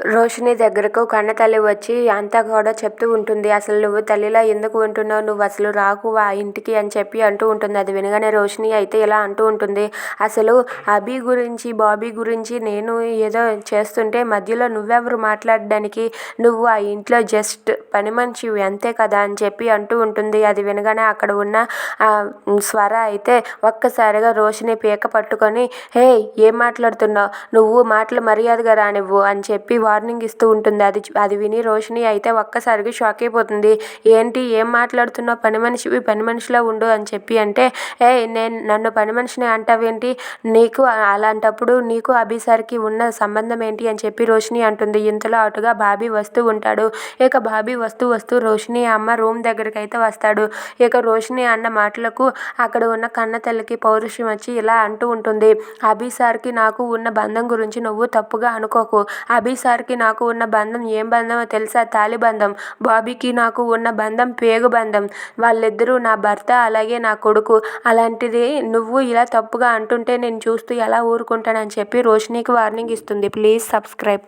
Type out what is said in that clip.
రోషిని దగ్గరకు కన్నతల్లి వచ్చి అంతా కూడా చెప్తూ ఉంటుంది. అసలు నువ్వు తల్లిలా ఎందుకు ఉంటున్నావు? నువ్వు అసలు రాకు ఆ ఇంటికి అని చెప్పి అంటూ ఉంటుంది. అది వినగానే రోషిని అయితే ఇలా అంటూ ఉంటుంది. అసలు అభి గురించి బాబీ గురించి నేను ఏదో చేస్తుంటే మధ్యలో నువ్వెవరు మాట్లాడడానికి? నువ్వు ఆ ఇంట్లో జస్ట్ పని మనిషివి అంతే కదా? అని చెప్పి అంటూ ఉంటుంది. అది వినగానే అక్కడ ఉన్న ఆ స్వర అయితే ఒక్కసారిగా రోషిని పీక పట్టుకొని హే ఏం మాట్లాడుతున్నావు? నువ్వు మాటలు మర్యాదగా రానివ్వు అని చెప్పి వార్నింగ్ ఇస్తూ ఉంటుంది. అది అది విని రోషిని అయితే ఒక్కసారిగా షాక్ అయిపోతుంది. ఏంటి? ఏం మాట్లాడుతున్నావు? పని మనిషివి పని మనిషిలో ఉండు అని చెప్పి అంటే ఏ నేను నన్ను పని మనిషిని అంటావేంటి? నీకు అలాంటప్పుడు నీకు అభిసార్కి ఉన్న సంబంధం ఏంటి అని చెప్పి రోషిని అంటుంది. ఇంతలో అటుగా బాబీ వస్తూ ఉంటాడు. ఇక బాబీ వస్తూ వస్తూ రోషిని అమ్మ రూమ్ దగ్గరికి అయితే వస్తాడు. ఇక రోషిని అన్న మాటలకు అక్కడ ఉన్న కన్న తల్లికి పౌరుషం వచ్చి ఇలా అంటూ ఉంటుంది. అభిసార్కి నాకు ఉన్న బంధం గురించి నువ్వు తప్పుగా అనుకోకు. అభిసార్ గారికి నాకు ఉన్న బంధం ఏం బంధమో తెలుసా? తాలి బంధం. బాబీకి నాకు ఉన్న బంధం పేగు బంధం. వాళ్ళిద్దరూ నా భర్త అలాగే నా కొడుకు. అలాంటిది నువ్వు ఇలా తప్పుగా అంటుంటే నేను చూస్తూ ఎలా ఊరుకుంటానని చెప్పి రోషినికి వార్నింగ్ ఇస్తుంది. Please subscribe.